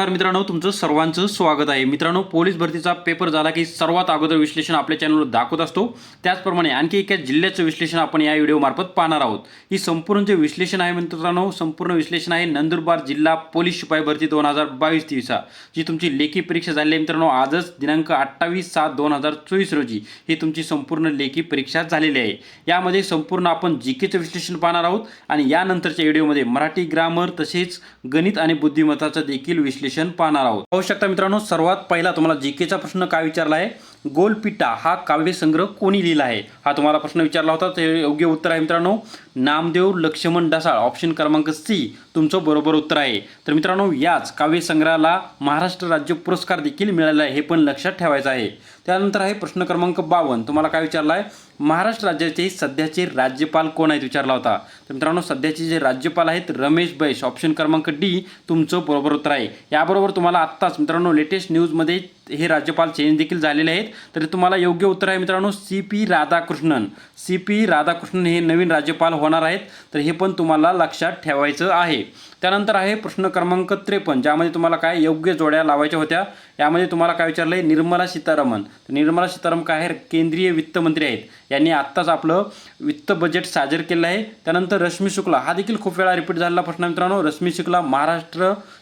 नमस्कार मित्रांनो तुमचं सर्वांचं स्वागत आहे. मित्रांनो पोलीस भरतीचा पेपर झाला की सर्वात अगोदर विश्लेषण आपल्या चॅनलवर दाखवत असतो. त्याचप्रमाणे आणखी एका जिल्ह्याचं विश्लेषण आपण या व्हिडिओमार्फत पाहणार आहोत. ही संपूर्ण जे विश्लेषण आहे मित्रांनो संपूर्ण विश्लेषण आहे नंदुरबार जिल्हा पोलीस शिपाई भरती दोन हजार बावीस तेवीसा जी तुमची लेखी परीक्षा झाली आहे. मित्रांनो आजच दिनांक अठ्ठावीस सात दोन हजार चोवीस रोजी ही तुमची संपूर्ण लेखी परीक्षा झालेली आहे. यामध्ये संपूर्ण आपण जी केचं विश्लेषण पाहणार आहोत आणि यानंतरच्या व्हिडिओमध्ये मराठी ग्रामर तसेच गणित आणि बुद्धिमत्ताचं देखील विश्लेषण पाहणार आहोत. पाहू शकता मित्रांनो सर्वात पहिला तुम्हाला जी केचा प्रश्न काय विचारला आहे? गोलपिटा हा काव्यसंग्रह कोणी लिहिला आहे? हा तुम्हाला प्रश्न विचारला होता ते योग्य उत्तर आहे मित्रांनो. नामदेव लक्ष्मण डसाळ ऑप्शन क्रमांक सी तुमचं बरोबर उत्तर आहे. तर मित्रांनो याच काव्यसंग्रहाला महाराष्ट्र राज्य पुरस्कार देखील मिळाला आहे हे पण लक्षात ठेवायचं आहे. त्यानंतर आहे प्रश्न क्रमांक बावन्न. तुम्हाला काय विचारला आहे? महाराष्ट्र राज्याचे सध्याचे राज्यपाल कोण आहेत विचारला होता. तर मित्रांनो सध्याचे जे राज्यपाल आहेत रमेश बैश ऑप्शन क्रमांक डी तुमचं बरोबर उत्तर आहे. याबरोबर तुम्हाला आत्ताच मित्रांनो लेटेस्ट न्यूजमध्ये हे राज्यपाल चेंज देखील झालेले आहेत. तर तुम्हाला योग्य उत्तर आहे मित्रांनो C P Radhakrishnan. C P Radhakrishnan हे नवीन राज्यपाल होणार आहेत. तर हे पण तुम्हाला लक्षात ठेवायचं आहे. त्यानंतर आहे प्रश्न क्रमांक त्रेपन्न ज्यामध्ये तुम्हाला काय योग्य जोड्या लावायच्या होत्या. यामध्ये तुम्हाला काय विचारलं आहे? निर्मला सीतारामन तर निर्मला सीतारामन काय आहे केंद्रीय वित्तमंत्री आहेत. यांनी आत्ताच आपलं वित्त बजेट सादर केलं आहे. त्यानंतर रश्मी शुक्ला. हा देखील खूप वेळा रिपीट झालेला प्रश्न मित्रांनो. रश्मी शुक्ला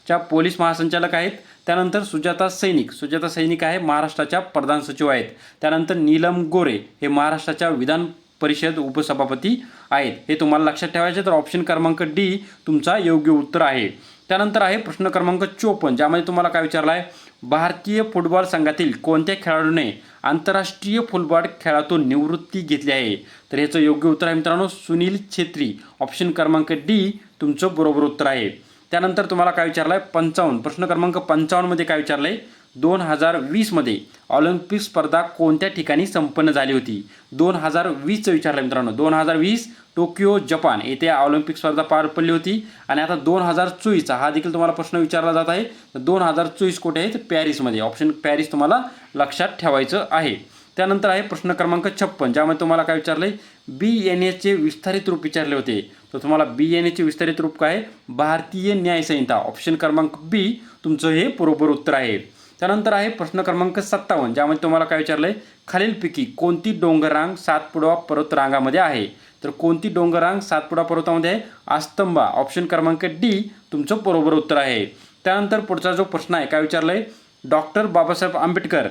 च्या पोलीस महासंचालक आहेत. त्यानंतर सुजाता सैनिक सुजाता सैनिक आहे महाराष्ट्राच्या प्रधान सचिव आहेत. त्यानंतर नीलम गोरे हे महाराष्ट्राच्या विधान परिषद उपसभापती आहेत. हे तुम्हाला लक्षात ठेवायचे तर ऑप्शन क्रमांक डी तुमचा योग्य उत्तर आहे. त्यानंतर आहे प्रश्न क्रमांक चोपन्न ज्यामध्ये तुम्हाला काय विचारला आहे भारतीय फुटबॉल संघातील कोणत्या खेळाडूने आंतरराष्ट्रीय फुटबॉल खेळातून निवृत्ती घेतली आहे? तर ह्याचं योग्य उत्तर आहे मित्रांनो सुनील छेत्री. ऑप्शन क्रमांक डी तुमचं बरोबर उत्तर आहे. त्यानंतर तुम्हाला काय विचारलं आहे पंचावन्न. प्रश्न क्रमांक पंचावन्नमध्ये काय विचारलं आहे दोन हजार वीसमध्ये ऑलिम्पिक स्पर्धा कोणत्या ठिकाणी संपन्न झाली होती? दोन हजार वीसचं विचारलं मित्रांनो. दोन हजार वीस टोकियो जपान. येथे ऑलिम्पिक स्पर्धा पार पडली होती. आणि आता दोन हजार चोवीसचा हा देखील तुम्हाला प्रश्न विचारला जात आहे. तर दोन हजार चोवीस कुठे आहे तर पॅरिसमध्ये ऑप्शन पॅरिस तुम्हाला लक्षात ठेवायचं आहे. त्यानंतर आहे प्रश्न क्रमांक छप्पन ज्यामध्ये तुम्हाला काय विचारलं आहे बी एन एचे विस्तारित रूप विचारले होते. तर तुम्हाला बी एन एचे विस्तारित रूप काय आहे? भारतीय न्याय संहिता ऑप्शन क्रमांक बी तुमचं हे बरोबर उत्तर आहे. त्यानंतर आहे प्रश्न क्रमांक सत्तावन्न ज्यामध्ये तुम्हाला काय विचारलं आहे खालीलपैकी कोणती डोंगररांग सातपुडा पर्वतरांगामध्ये आहे? तर कोणती डोंगररांग सातपुडा पर्वतामध्ये आहे? आस्तंबा ऑप्शन क्रमांक डी तुमचं बरोबर उत्तर आहे. त्यानंतर पुढचा जो प्रश्न आहे काय विचारलं आहे डॉक्टर बाबासाहेब आंबेडकर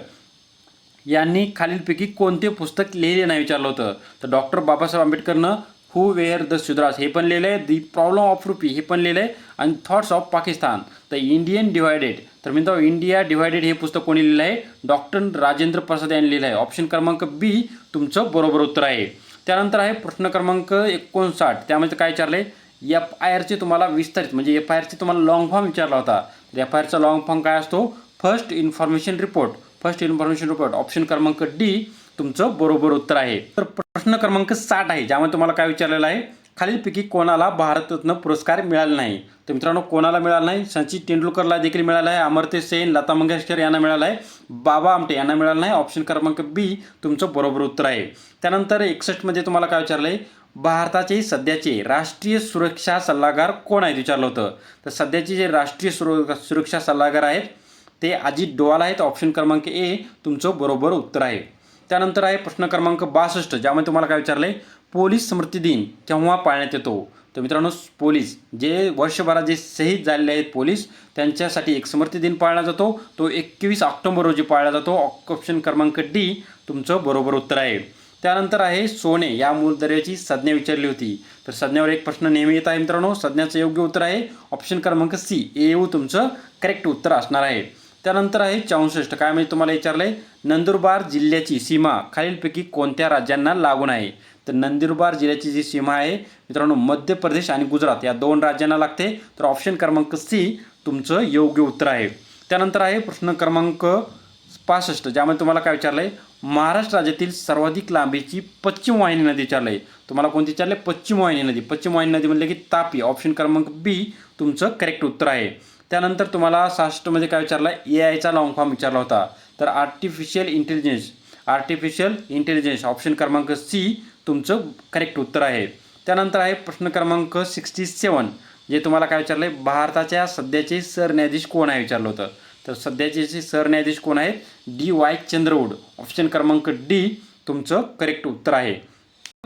यांनी खालीलपैकी कोणते पुस्तक लिहिले नाही विचारलं होतं. तर डॉक्टर बाबासाहेब आंबेडकरनं हू वेअर द शुद्रास हे पण लिहिलं आहे दी प्रॉब्लेम ऑफ रुपी हे पण लिहिलं आहे आणि thoughts of Pakistan the Indian divided तर मित्रांनो इंडिया डिवायडेड हे पुस्तक कोणी लिहिलं आहे? डॉक्टर राजेंद्र प्रसाद यांनी लिहिलं आहे ऑप्शन क्रमांक बी तुमचं बरोबर उत्तर आहे. त्यानंतर आहे प्रश्न क्रमांक एकोणसाठ. त्यामध्ये काय विचारलं आहे एफ आय आरचे तुम्हाला विस्तारित म्हणजे एफ आय आरचे तुम्हाला लॉंग फॉर्म विचारला होता. एफ आय आरचा लॉंग फॉर्म काय असतो? First information report first information report option क्रमांक डी तुमचं बरोबर उत्तर आहे. तर प्रश्न क्रमांक साठ आहे ज्यामध्ये तुम्हाला काय विचारलेलं आहे? खालीलपैकी कोणाला भारतरत्न पुरस्कार मिळाला नाही? तर मित्रांनो कोणाला मिळाला नाही? सचिन तेंडुलकरला देखील मिळाला आहे अमर्त्य सेन लता मंगेशकर यांना मिळाला आहे बाबा आमटे यांना मिळाला नाही. ऑप्शन क्रमांक बी तुमचं बरोबर उत्तर आहे. त्यानंतर एकसष्टमध्ये तुम्हाला काय विचारलं आहे? भारताचे सध्याचे राष्ट्रीय सुरक्षा सल्लागार कोण आहेत? विचारलं होतं. तर सध्याचे जे राष्ट्रीय सुर सुरक्षा सल्लागार आहेत ते अजित डोवाल आहेत. ऑप्शन क्रमांक ए तुमचं बरोबर उत्तर आहे. त्यानंतर आहे प्रश्न क्रमांक बासष्ट ज्यामध्ये तुम्हाला काय विचारलं आहे पोलीस स्मृती दिन केव्हा पाळण्यात येतो. तर मित्रांनो पोलीस जे वर्षभरात जे शहीद झालेले आहेत पोलीस त्यांच्यासाठी एक स्मृती दिन पाळला जातो. तो एकवीस ऑक्टोबर रोजी पाळला जातो. ऑप्शन क्रमांक डी तुमचं बरोबर उत्तर आहे. त्यानंतर आहे सोने या मूलदर्याची संज्ञा विचारली होती. तर संज्ञावर एक प्रश्न नेहमी येत आहे मित्रांनो. संज्ञाचं योग्य उत्तर आहे. ऑप्शन क्रमांक सी ए तुमचं करेक्ट उत्तर असणार आहे. त्यानंतर आहे चौसष्ट. काय म्हणजे तुम्हाला विचारलं आहे नंदुरबार जिल्ह्याची सीमा खालीलपैकी कोणत्या राज्यांना लागून आहे? तर नंदुरबार जिल्ह्याची जी सीमा आहे मित्रांनो मध्य प्रदेश आणि गुजरात या दोन राज्यांना लागते. तर ऑप्शन क्रमांक सी तुमचं योग्य उत्तर आहे. त्यानंतर आहे प्रश्न क्रमांक पासष्ट ज्यामध्ये तुम्हाला काय विचारलं आहे महाराष्ट्र राज्यातील सर्वाधिक लांबीची पश्चिम वाहिनी नदी विचारलं आहे तुम्हाला कोणती विचारलं आहे पश्चिम वाहिनी नदी. पश्चिम वाहिनी नदी म्हणलं की तापी. ऑप्शन क्रमांक बी तुमचं करेक्ट उत्तर आहे. त्यानंतर तुम्हाला साष्टमध्ये काय विचारलं? ए आयचा लॉंग फॉर्म विचारला होता. तर artificial intelligence artificial intelligence option क्रमांक सी तुमचं करेक्ट उत्तर आहे. त्यानंतर आहे प्रश्न क्रमांक सिक्स्टी सेवन जे तुम्हाला काय विचारलं आहे भारताच्या सध्याचे सरन्यायाधीश कोण आहे? विचारलं होतं. तर सध्याचे जे सरन्यायाधीश कोण आहेत? D Y Chandrachud. ऑप्शन क्रमांक डी तुमचं करेक्ट उत्तर आहे.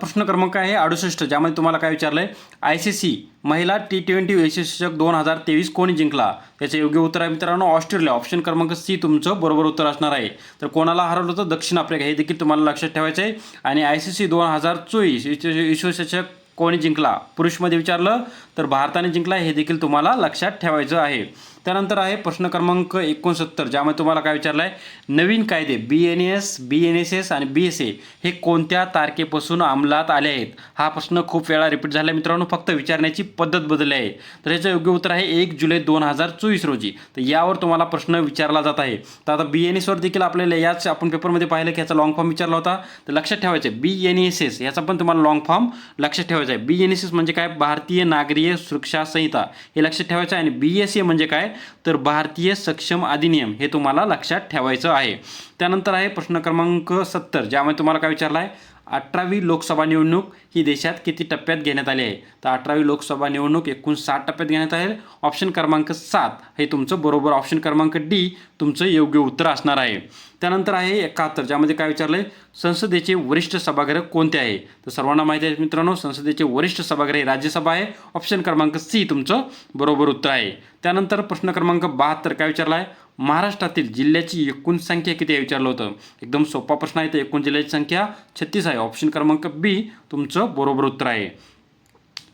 प्रश्न क्रमांक आहे अडुसष्ट ज्यामध्ये तुम्हाला काय विचारलं आहे आय सी सी महिला टी ट्वेंटी विश्वचषक दोन हजार तेवीस कोणी जिंकला? त्याचे योग्य उत्तर आहे मित्रांनो ऑस्ट्रेलिया. ऑप्शन क्रमांक सी तुमचं बरोबर उत्तर असणार आहे. तर कोणाला हरवलं होतं? दक्षिण आफ्रिका. हे देखील तुम्हाला लक्षात ठेवायचं आहे आणि आय सी सी दोन हजार चोवीस विश्वचषक कोणी जिंकला? पुरुषमध्ये विचारलं तर भारताने जिंकला. हे देखील तुम्हाला लक्षात ठेवायचं आहे. त्यानंतर आहे प्रश्न क्रमांक एकोणसत्तर ज्यामध्ये तुम्हाला काय विचारलं आहे नवीन कायदे B N S B N S S आणि बी एस ए हे कोणत्या तारखेपासून अंमलात आले आहेत? हा प्रश्न खूप वेळा रिपीट झाला आहे मित्रांनो फक्त विचारण्याची पद्धत बदलली आहे. तर याचं योग्य उत्तर आहे एक जुलै दोन हजार चोवीस रोजी. तर यावर तुम्हाला प्रश्न विचारला जात आहे. तर आता बी एन एसवर देखील आपल्याला याच आपण पेपरमध्ये पाहिलं की याचा लॉंग फॉर्म विचारला होता. तर लक्षात ठेवायचं आहे बी एन एस एस याचा पण तुम्हाला लॉंग फॉर्म लक्षात ठेवायचा आहे. बी एन एस एस म्हणजे काय? भारतीय नागरीय सुरक्षा संहिता. हे लक्षात ठेवायचं आहे आणि बी एस ए म्हणजे काय? तर भारतीय सक्षम अधिनियम हे तुम्हाला लक्षात ठेवायचं आहे. त्यानंतर आहे प्रश्न क्रमांक सत्तर ज्यामध्ये तुम्हाला काय विचारला आहे? अठरावी लोकसभा निवडणूक ही देशात किती टप्प्यात घेण्यात आली आहे? तर अठरावी लोकसभा निवडणूक एकूण सात टप्प्यात घेण्यात आहे. ऑप्शन क्रमांक सात हे तुमचं बरोबर ऑप्शन क्रमांक डी तुमचं योग्य उत्तर असणार आहे. त्यानंतर आहे एकाहत्तर ज्यामध्ये काय विचारलं आहे संसदेचे वरिष्ठ सभागृह कोणते आहे? तर सर्वांना माहिती आहे मित्रांनो संसदेचे वरिष्ठ सभागृह हे राज्यसभा आहे. ऑप्शन क्रमांक सी तुमचं बरोबर उत्तर आहे. त्यानंतर प्रश्न क्रमांक बहात्तर काय विचारला आहे महाराष्ट्रातील जिल्ह्याची एकूण संख्या किती आहे विचारलं होतं? एकदम सोपा प्रश्न आहे तर एकूण जिल्ह्याची संख्या छत्तीस आहे. ऑप्शन क्रमांक बी तुमचं बरोबर उत्तर आहे.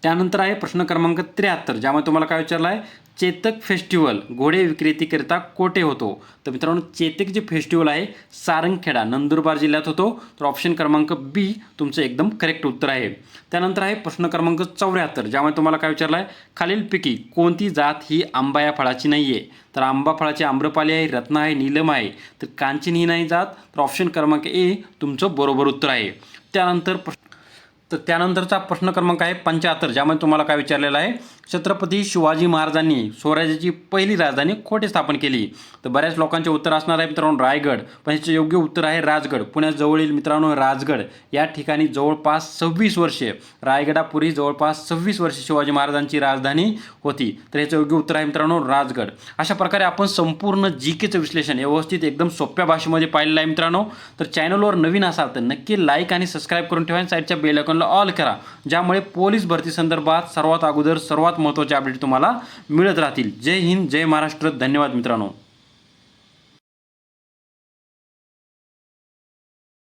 त्यानंतर आहे प्रश्न क्रमांक त्र्याहत्तर ज्यामध्ये तुम्हाला काय विचारलं आहे? चेतक फेस्टिवल घोडे विक्रेतीकरिता कोठे होतो. तर मित्रांनो चेतक जे फेस्टिवल आहे सारंगखेडा नंदुरबार जिल्ह्यात होतो. तर ऑप्शन क्रमांक बी तुमचं एकदम करेक्ट उत्तर आहे. त्यानंतर आहे प्रश्न क्रमांक चौऱ्याहत्तर ज्यामध्ये तुम्हाला काय विचारलं आहे? खालीलपैकी कोणती जात ही आंबा या फळाची नाही आहे तर आंबा फळाची आम्रपाली आहे रत्न आहे नीलम आहे. तर कांचन ही नाही जात. तर ऑप्शन क्रमांक ए तुमचं बरोबर उत्तर आहे. त्यानंतर प्रश्न तर त्यानंतरचा प्रश्न क्रमांक आहे पंच्याहत्तर ज्यामध्ये तुम्हाला काय विचारलेलं आहे? छत्रपती शिवाजी महाराजांनी स्वराज्याची पहिली राजधानी कोठे स्थापन केली. तर बऱ्याच लोकांचे उत्तर असणार आहे मित्रांनो रायगड पण ह्याचे योग्य उत्तर आहे राजगड. पुण्याजवळील मित्रांनो राजगड या ठिकाणी जवळपास सव्वीस वर्षे रायगडापुरी जवळपास सव्वीस वर्षे शिवाजी महाराजांची राजधानी होती. तर ह्याचं योग्य उत्तर आहे मित्रांनो राजगड. अशा प्रकारे आपण संपूर्ण जी केचं विश्लेषण व्यवस्थित एकदम सोप्या भाषेमध्ये पाहिलेलं आहे मित्रांनो. तर चॅनलवर नवीन असाल तर नक्की लाईक आणि सबस्क्राईब करून ठेवा आणि साईडच्या बेल आयकॉनला ऑल करा ज्यामुळे पोलीस भरती संदर्भात सर्वात अगोदर सर्वात सर्वात महत्त्वाचे अपडेट तुम्हाला मिळत राहतील. जय हिंद जय महाराष्ट्र. धन्यवाद मित्रांनो.